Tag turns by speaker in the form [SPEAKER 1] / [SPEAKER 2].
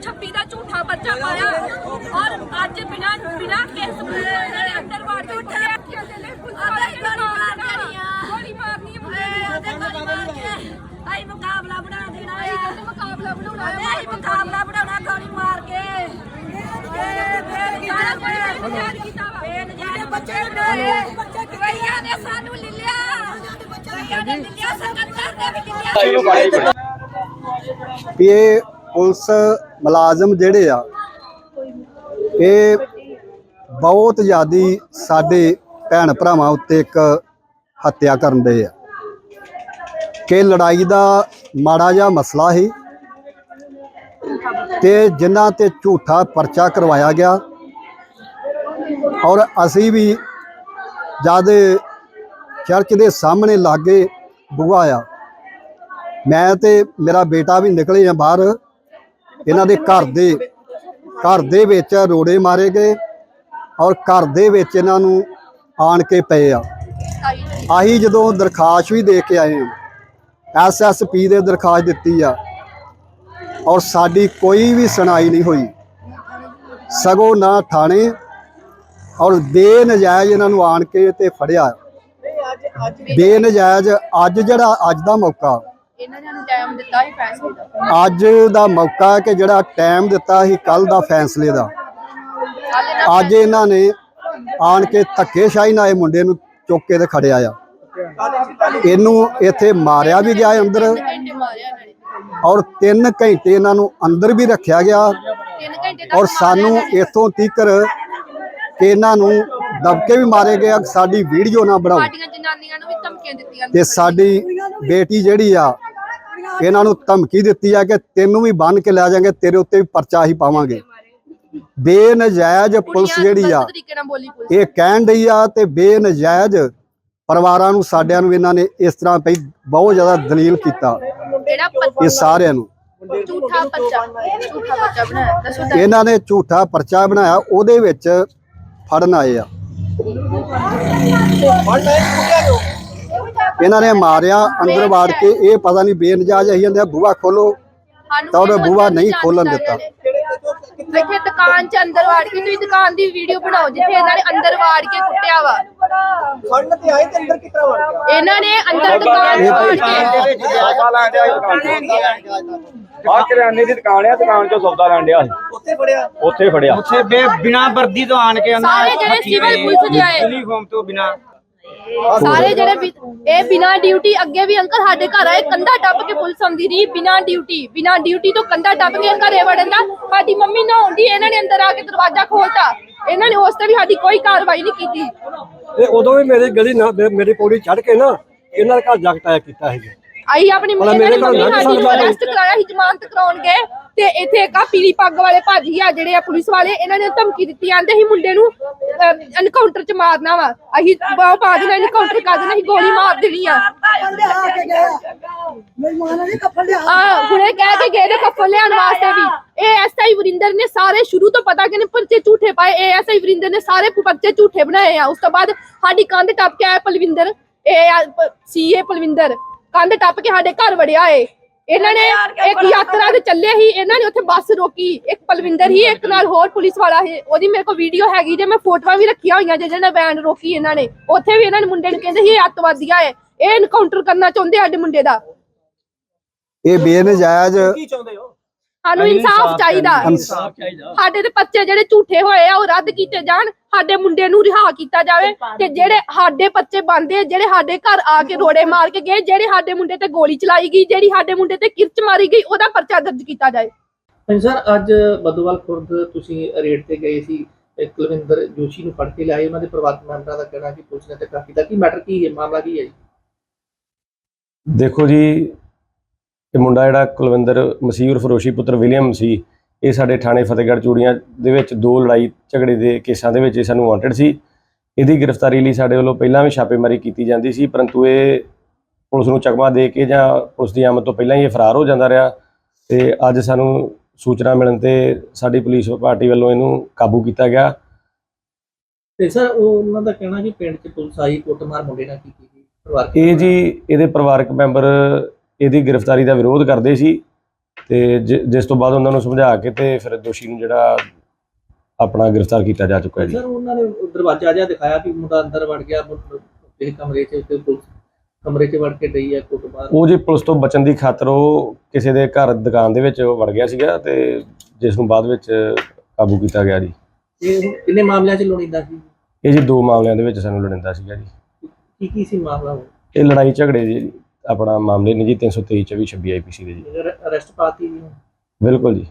[SPEAKER 1] ਛੱਪੀ ਦਾ ਝੂਠਾ ਬੱਚਾ ਪਾਇਆ ਔਰ ਅੱਜ ਬਿਨਾਂ ਬਿਨਾਂ ਕੇਸ ਇਹਨਾਂ ਨੇ ਅੰਦਰ ਵਾੜ ਕੇ ਉੱਠਿਆ ਕਹਿੰਦੇ ਪੁਲਿਸ ਗੋਲੀ ਮਾਰਨੀ ਹੈ ਉਹਦੇ ਗੋਲੀ ਮਾਰ ਕੇ ਆਈ ਮੁਕਾਬਲਾ ਬਣਾ ਦੇਣਾ ਹੈ ਮੁਕਾਬਲਾ ਬਣਾਉਣਾ ਹੈ ਆਈ ਮੁਕਾਬਲਾ ਬਣਾਉਣਾ ਗੋਲੀ ਮਾਰ ਕੇ ਇਹ ਫੇਰ ਸਾਰਾ ਕੀਤਾ ਵਾ ਜਿਹੜੇ ਬੱਚੇ ਨੇ ਬੱਚੇ ਕਈਆਂ ਨੇ ਸਾਨੂੰ ਲੈ ਲਿਆ ਨੇ ਲੈ ਲਿਆ ਨੇ ਵੀ ਲੈ
[SPEAKER 2] ਵੀ ਇਹ ਪੁਲਿਸ ਮੁਲਾਜ਼ਮ ਜਿਹੜੇ ਆ, ਇਹ ਬਹੁਤ ਜ਼ਿਆਦੀ ਸਾਡੇ ਭੈਣ ਭਰਾਵਾਂ ਉੱਤੇ ਇੱਕ ਹੱਤਿਆ ਕਰਨ ਦੇ ਆ। ਕਿ ਲੜਾਈ ਦਾ ਮਾੜਾ ਜਿਹਾ ਮਸਲਾ ਸੀ ਤੇ ਜਿਨ੍ਹਾਂ ਤੇ ਝੂਠਾ ਪਰਚਾ ਕਰਵਾਇਆ ਗਿਆ ਔਰ ਅਸੀਂ ਵੀ ਜਦ ਚਰਚ ਦੇ ਸਾਹਮਣੇ ਲਾਗੇ ਬੂਹਾ ਆ। ਮੈਂ ਤੇ ਮੇਰਾ ਬੇਟਾ ਵੀ ਨਿਕਲੇ ਆ ਬਾਹਰ। ਇਹਨਾਂ ਦੇ ਘਰ ਦੇ ਘਰ ਦੇ ਵਿੱਚ ਰੋੜੇ ਮਾਰੇ ਗਏ ਔਰ ਘਰ ਦੇ ਵਿੱਚ ਇਹਨਾਂ ਨੂੰ ਆਣ ਕੇ ਪਏ ਆ। ਆਹੀ ਜਦੋਂ ਦਰਖਾਸਤ ਵੀ ਦੇ ਕੇ ਆਏ ਹਾਂ ਐਸਐਸਪੀ ਦੇ ਦਰਖਾਸਤ ਦਿੱਤੀ ਆ ਔਰ ਸਾਡੀ ਕੋਈ ਵੀ ਸੁਣਾਈ ਨਹੀਂ ਹੋਈ। ਸਗੋਂ ਨਾ ਥਾਣੇ ਔਰ ਬੇਨਜਾਇਜ਼ ਇਹਨਾਂ ਨੂੰ ਆਣ ਕੇ ਤੇ ਫੜਿਆ। ਬੇਨਜਾਇਜ਼ ਅੱਜ ਜਿਹੜਾ ਅੱਜ ਦਾ ਮੌਕਾ।
[SPEAKER 1] ਇਹਨਾਂ ਨੇ ਟਾਈਮ ਦਿੱਤਾ ਸੀ ਫੈਸਲੇ ਦਾ।
[SPEAKER 2] ਅੱਜ ਦਾ ਮੌਕਾ ਕਿ ਜਿਹੜਾ ਟਾਈਮ ਦਿੱਤਾ ਸੀ ਕੱਲ ਦਾ ਫੈਸਲੇ ਦਾ। ਅੱਜ ਇਹਨਾਂ ਨੇ ਆਣ ਕੇ ਧੱਕੇਸ਼ਾਹੀ ਨਾਲ ਇਹ ਮੁੰਡੇ ਨੂੰ ਚੁੱਕ ਕੇ ਤੇ ਖੜਿਆ ਆ। ਇਹਨੂੰ ਇੱਥੇ ਮਾਰਿਆ ਵੀ ਗਿਆ ਅੰਦਰ। ਔਰ 3 ਘੰਟੇ ਇਹਨਾਂ ਨੂੰ ਅੰਦਰ ਵੀ ਰੱਖਿਆ ਗਿਆ।
[SPEAKER 1] 3 ਘੰਟੇ
[SPEAKER 2] ਔਰ ਸਾਨੂੰ ਇਥੋਂ ਤੀਕਰ ਕਿ ਇਹਨਾਂ ਨੂੰ ਦਬਕੇ ਵੀ ਮਾਰੇ ਗਏ ਆ, ਸਾਡੀ ਵੀਡੀਓ ਨਾ ਬਣਾਓ।
[SPEAKER 1] ਸਾਡੀਆਂ ਜਨਾਨੀਆਂ ਨੂੰ ਵੀ ਧਮਕੀਆਂ ਦਿੱਤੀਆਂ
[SPEAKER 2] ਤੇ ਸਾਡੀ ਬੇਟੀ ਜਿਹੜੀ ਆ ਇਹਨਾਂ ਨੂੰ ਧਮਕੀ ਦਿੱਤੀ ਆ ਕਿ ਤੈਨੂੰ ਵੀ ਬੰਨ ਕੇ ਲੈ ਜਾਾਂਗੇ ਤੇਰੇ ਉੱਤੇ ਵੀ ਪਰਚਾ ਹੀ ਪਾਵਾਂਗੇ। ਬੇਨਜਾਇਜ਼ ਪੁਲਿਸ ਜਿਹੜੀ ਆ ਇਹ ਕਹਿਣ ਡਈ ਆ ਤੇ ਬੇਨਜਾਇਜ਼ ਪਰਿਵਾਰਾਂ ਨੂੰ ਸਾਡਿਆਂ ਨੂੰ ਇਹਨਾਂ ਨੇ ਇਸ ਤਰ੍ਹਾਂ ਪਈ ਬਹੁਤ ਜ਼ਿਆਦਾ ਦਲੀਲ ਕੀਤਾ। ਇਹ ਸਾਰਿਆਂ ਨੂੰ।
[SPEAKER 1] ਝੂਠਾ ਬੱਚਾ ਝੂਠਾ ਬੱਚਾ ਬਣਾਇਆ। ਤਾਂ।
[SPEAKER 2] ਇਹਨਾਂ ਨੇ ਝੂਠਾ ਪਰਚਾ ਬਣਾਇਆ ਉਹਦੇ ਵਿੱਚ ਫੜਨ ਆਏ ਆ। ਇਹਨਾਂ ਨੇ ਮਾਰਿਆ ਅੰਦਰ ਵਾੜ ਕੇ। ਇਹ ਪਤਾ ਨਹੀਂ ਬੇਨਜਾਇਜ਼ ਆਈ ਜਾਂਦੇ ਆ, ਬੂਹਾ ਖੋਲੋ। ਤਾਂ ਉਹਨੇ ਬੂਹਾ
[SPEAKER 1] ਅੰਦਰ
[SPEAKER 2] ਨਹੀਂ ਖੋਲਣ
[SPEAKER 1] ਦਿੱਤਾ।
[SPEAKER 2] ਦਿੱਤਾ।
[SPEAKER 1] ਇੱਥੇ ਦੁਕਾਨ 'ਚ ਅੰਦਰ ਵਾੜ ਕੇ ਤੁਸੀਂ ਦੁਕਾਨ ਦੀ ਵੀਡੀਓ ਬਣਾਓ ਜਿੱਥੇ ਇਹਨਾਂ ਨੇ ਅੰਦਰ ਵਾੜ ਕੇ ਕੁੱਟਿਆ ਵਾ।
[SPEAKER 3] ਫੜਨ ਤੇ ਆਏ ਤੇ ਅੰਦਰ ਕਿਤਰਾ ਵੜ ਗਿਆ?
[SPEAKER 1] ਇਹਨਾਂ ਨੇ ਅੰਦਰ ਦੁਕਾਨ 'ਚ ਵਾੜ ਕੇ
[SPEAKER 4] ਆ ਕਰਿਆਨੇ ਦੀ ਦੁਕਾਨ ਆ ਦੁਕਾਨ ਚੋਂ ਸੌਦਾ ਲੈਣ ਡਿਆ ਸੀ।
[SPEAKER 3] ਉੱਥੇ ਫੜਿਆ?
[SPEAKER 4] ਉੱਥੇ ਫੜਿਆ।
[SPEAKER 5] ਉੱਥੇ ਬੇ ਬਿਨਾ ਵਰਦੀ ਤੋਂ ਆਣ ਕੇ
[SPEAKER 1] ਸਾਰੇ ਜਿਹੜੇ ਸਿਵਲ ਪੁਲਿਸ ਦੇ ਆਏ।
[SPEAKER 5] ਯੂਨੀਫਾਰਮ ਤੋਂ ਬਿਨਾ।
[SPEAKER 1] ਸਾਰੇ ਜਿਹੜੇ ਇਹ ਬਿਨਾ ਡਿਊਟੀ ਅੱਗੇ ਵੀ ਅੰਕਲ ਸਾਡੇ ਘਰ ਆਏ ਕੰਧਾ ਟੱਪ ਕੇ ਪੁਲਿਸ ਆਉਂਦੀ ਰਹੀ ਬਿਨਾ ਡਿਊਟੀ ਬਿਨਾ ਡਿਊਟੀ ਤੋਂ ਕੰਧਾ ਟੱਪ ਕੇ ਘਰੇ ਵੜਨ ਦਾ। ਸਾਡੀ ਮੰਮੀ ਨਹਾਉਂਦੀ ਇਹਨਾਂ ਨੇ ਅੰਦਰ ਆ ਕੇ ਦਰਵਾਜ਼ਾ ਖੋਲਤਾ ਇਹਨਾਂ ਨੇ ਉਸ ਤੇ ਵੀ ਸਾਡੀ ਕੋਈ ਕਾਰਵਾਈ ਨਹੀਂ ਕੀਤੀ।
[SPEAKER 6] ਤੇ ਉਦੋਂ ਵੀ ਮੇਰੀ ਗਲੀ ਨਾ ਮੇ- ਮੇਰੀ ਪੌੜੀ ਚੜ ਕੇ ਨਾ ਇਹਨਾਂ ਦੇ ਘਰ ਜਾ ਕੇ ਟਾਇਆ ਕੀਤਾ ਸੀ।
[SPEAKER 1] ਆਈ ਆਪਣੀ
[SPEAKER 6] ਭਲਾ ਮੇਰੇ
[SPEAKER 1] ਮੰਮੀ
[SPEAKER 6] ਲੰਘ
[SPEAKER 1] ਸਾਡੀ
[SPEAKER 6] ਸਕਦਾ।
[SPEAKER 1] ਅਰੈਸਟ ਕਰਾਇਆ ਸੀ ਜ਼ਮਾਨਤ ਕਰਾਉਣ ਗਏ ਤੇ ਇੱਥੇ ਇੱਕ ਆ ਪੀਲੀ ਪੱਗ ਵਾਲੇ ਭਾਜੀ ਆ ਜਿਹੜੇ ਆ ਪੁਲਿਸ ਵਾਲੇ, ਇਹਨਾਂ ਨੇ ਧਮਕੀ ਦਿੱਤੀ, ਆਂਦੇ ਸੀ ਮੁੰਡੇ ਨੂੰ ਐਨਕਾਊਂਟਰ ਚ ਮਾਰਨਾ ਵਾ। ਅਸੀਂ ਬਾਹ ਪਾ ਦੇਣਾ ਐਨਕਾਊਂਟਰ ਕਰ ਦੇਣਾ ਅਸੀਂ ਗੋਲੀ ਮਾਰ ਦੇਣੀ ਆ। ਆ, ਹੁਣੇ ਕਹਿ ਕੇ ਗਏ ਨੇ ਕੱਫਲ ਲਿਆਉਣ ਵਾਸਤੇ ਵੀ। ਇਹ ਐਸਆਈ ਵਰਿੰਦਰ ਨੇ ਸਾਰੇ ਸ਼ੁਰੂ ਤੋਂ ਪਤਾ ਕਿ ਨੇ ਪਰਚੇ ਝੂਠੇ ਪਾਏ, ਇਹ ਐਸਆਈ ਵਰਿੰਦਰ ਨੇ ਸਾਰੇ ਪਰਚੇ ਝੂਠੇ ਬਣਾਏ ਆ। ਉਸ ਤੋਂ ਬਾਅਦ ਸਾਡੀ ਕੰਧ ਟੱਪ ਕੇ ਆਇਆ ਪਲਵਿੰਦਰ, ਇਹ ਸੀਏ ਪਲਵਿੰਦਰ। ਕੰਧ ਟੱਪ ਕੇ ਸਾਡੇ ਘਰ ਵੜਿਆ ਏ। ਇਹਨਾਂ ਨੇ ਇੱਕ ਯਾਤਰਾ ਤੇ ਚੱਲੇ ਸੀ ਇਹਨਾਂ ਨੇ ਉੱਥੇ ਬੱਸ ਰੋਕੀ ਇੱਕ ਪਲਵਿੰਦਰ ਹੀ ਇੱਕ ਨਾਲ ਹੋਰ ਪੁਲਿਸ ਵਾਲਾ ਸੀ ਉਹਦੀ ਮੇਰੇ ਕੋਲ ਵੀਡੀਓ ਹੈਗੀ ਜੇ ਮੈਂ ਫੋਟੋਆਂ ਵੀ ਰੱਖੀਆਂ ਹੋਈਆਂ ਜਿਹਨਾਂ ਵੈਨ ਰੋਕੀ ਇਹਨਾਂ ਨੇ। ਉੱਥੇ ਵੀ ਇਹਨਾਂ ਨੇ ਮੁੰਡੇ ਨੂੰ ਕਹਿੰਦੇ ਸੀ ਇਹ ਅੱਤਵਾਦੀਆਂ ਏ ਇਹ ਐਨਕਾਊਂਟਰ ਕਰਨਾ ਚਾਹੁੰਦੇ ਸਾਡੇ ਮੁੰਡੇ ਦਾ।
[SPEAKER 2] ਇਹ ਬੇਨਜਾਇਜ਼
[SPEAKER 3] ਕੀ ਚਾਹੁੰਦੇ ਹੋ?
[SPEAKER 1] ਸਾਨੂੰ ਇਨਸਾਫ ਚਾਹੀਦਾ।
[SPEAKER 2] ਇਨਸਾਫ਼
[SPEAKER 1] ਸਾਡੇ ਤੇ ਬੱਚੇ ਜਿਹੜੇ ਝੂਠੇ ਹੋਏ ਆ ਉਹ ਰੱਦ ਕੀਤੇ ਜਾਣ ਸਾਡੇ ਮੁੰਡੇ ਨੂੰ ਰਿਹਾ ਕੀਤਾ ਜਾਵੇ ਤੇ ਜਿਹੜੇ ਸਾਡੇ ਬੱਚੇ ਬੰਦੇ ਆ, ਜਿਹੜੇ ਸਾਡੇ ਘਰ ਆ ਕੇ ਰੋੜੇ ਮਾਰ ਕੇ ਗਏ ਜਿਹੜੇ ਸਾਡੇ ਮੁੰਡੇ ਤੇ ਗੋਲੀ ਚਲਾਈ ਗਈ ਜਿਹੜੀ ਸਾਡੇ ਮੁੰਡੇ ਤੇ ਕਿਰਚ ਮਾਰੀ ਗਈ ਉਹਦਾ ਪਰਚਾ ਦਰਜ ਕੀਤਾ ਜਾਏ।
[SPEAKER 7] ਸਰ ਅੱਜ ਬਦੋਵਾਲ ਖੁਰਦ ਤੁਸੀਂ ਰੇਡ ਤੇ ਗਏ ਸੀ ਕੁਲਵਿੰਦਰ ਜੋਸ਼ੀ ਨੂੰ ਫੜ ਕੇ ਲਿਆਏ ਉਹਨਾਂ ਦੇ ਪਰਿਵਾਰਕ ਮੈਂਬਰਾਂ ਦਾ ਕਹਿਣਾ ਕਿ ਪੁਲਿਸ ਨੇ ਤੇ ਕਾਫੀ ਦਾ ਕੀ ਮੈਟਰ ਕੀ ਹੈ? ਮਾਮਲਾ ਕੀ ਹੈ ਜੀ?
[SPEAKER 8] ਦੇਖੋ ਜੀ ਇਹ ਮੁੰਡਾ ਜਿਹੜਾ ਕੁਲਵਿੰਦਰ ਮਸੀਹ ਉਰਫ ਰੋਸ਼ੀ ਪੁੱਤਰ ਵਿਲੀਅਮ ਸੀ ਇਹ ਸਾਡੇ ਥਾਣੇ ਫਤਿਹਗੜ੍ਹ ਚੂੜੀਆਂ ਦੇ ਵਿੱਚ ਦੋ ਲੜਾਈ ਝਗੜੇ ਦੇ ਕੇਸਾਂ ਦੇ ਵਿੱਚ ਇਹ ਸਾਨੂੰ ਵਾਂਟਡ ਸੀ। ਇਹਦੀ ਗ੍ਰਿਫਤਾਰੀ ਲਈ ਸਾਡੇ ਵੱਲੋਂ ਪਹਿਲਾਂ ਵੀ ਛਾਪੇਮਾਰੀ ਕੀਤੀ ਜਾਂਦੀ ਸੀ ਪਰੰਤੂ ਇਹ ਪੁਲਿਸ ਨੂੰ ਚਕਮਾ ਦੇ ਕੇ ਜਾਂ ਪੁਲਿਸ ਦੀ ਆਮਦ ਤੋਂ ਪਹਿਲਾਂ ਹੀ ਇਹ ਫਰਾਰ ਹੋ ਜਾਂਦਾ ਰਿਹਾ ਤੇ ਅੱਜ ਸਾਨੂੰ ਸੂਚਨਾ ਮਿਲਣ ਤੇ ਸਾਡੀ ਪੁਲਿਸ ਪਾਰਟੀ ਵੱਲੋਂ ਇਹਨੂੰ ਕਾਬੂ ਕੀਤਾ ਗਿਆ।
[SPEAKER 7] ਤੇ ਸਰ ਉਹ ਉਹਨਾਂ ਦਾ ਕਹਿਣਾ ਕਿ ਪਿੰਡ 'ਚ ਪੁਲਿਸ ਆਈ ਕੁੱਟਮਾਰ ਮੁੰਡੇ ਨਾਲ ਕੀਤੀ ਗਈ ਪਰਿਵਾਰ
[SPEAKER 8] ਇਹ ਜੀ ਇਹਦੇ ਪਰਿਵਾਰਕ ਮੈਂਬਰ ਇਹਦੀ ਗ੍ਰਿਫਤਾਰੀ ਦਾ ਵਿਰੋਧ ਕਰਦੇ ਸੀ ਤੇ ਜਿਸ ਤੋਂ ਬਾਅਦ ਉਹਨਾਂ ਨੂੰ ਸਮਝਾ ਕੇ ਤੇ ਫਿਰ ਦੋਸ਼ੀ ਨੂੰ ਜਿਹੜਾ ਆਪਣਾ ਗ੍ਰਿਫਤਾਰ ਕੀਤਾ ਜਾ ਚੁੱਕਾ ਹੈ ਜੀ।
[SPEAKER 7] ਸਰ ਉਹਨਾਂ ਨੇ ਦਰਵਾਜ਼ਾ ਜਿਹਾ ਦਿਖਾਇਆ ਕਿ ਮੁੰਡਾ ਅੰਦਰ ਵੜ ਗਿਆ ਇਹ ਕਮਰੇ 'ਚ ਤੇ ਪੁਲਿਸ ਕਮਰੇ 'ਚ ਵੜ ਕੇ ਡਈ ਹੈ ਕੁੱਟਮਾਰ
[SPEAKER 8] ਉਹ ਜੀ ਪੁਲਿਸ ਤੋਂ ਬਚਣ ਦੀ ਖਾਤਰ ਉਹ ਕਿਸੇ ਦੇ ਘਰ ਦੁਕਾਨ ਦੇ ਵਿੱਚ ਵੜ ਗਿਆ ਸੀਗਾ ਤੇ ਜਿਸ ਨੂੰ ਬਾਅਦ ਵਿੱਚ ਕਾਬੂ ਕੀਤਾ ਗਿਆ ਜੀ।
[SPEAKER 7] ਇਹ ਕਿੰਨੇ ਮਾਮਲਿਆਂ 'ਚ ਲੋੜੀਂਦਾ ਸੀ?
[SPEAKER 8] ਇਹ ਜੀ ਦੋ ਮਾਮਲਿਆਂ ਦੇ ਵਿੱਚ ਸਾਨੂੰ ਲੜਿੰਦਾ ਸੀਗਾ ਜੀ।
[SPEAKER 7] ਕੀ ਕੀ ਸੀ ਮਾਮਲਾ ਉਹ?
[SPEAKER 8] ਇਹ ਲੜਾਈ ਝਗੜੇ ਜੀ। ਆਪਣਾ ਮਾਮਲੇ ਨੇ ਜੀ 323 24 26 ਆਈਪੀਸੀ ਦੇ ਜੀ।
[SPEAKER 7] ਅਰੈਸਟ ਪਾਤੀ ਜੀ
[SPEAKER 8] ਬਿਲਕੁਲ ਜੀ।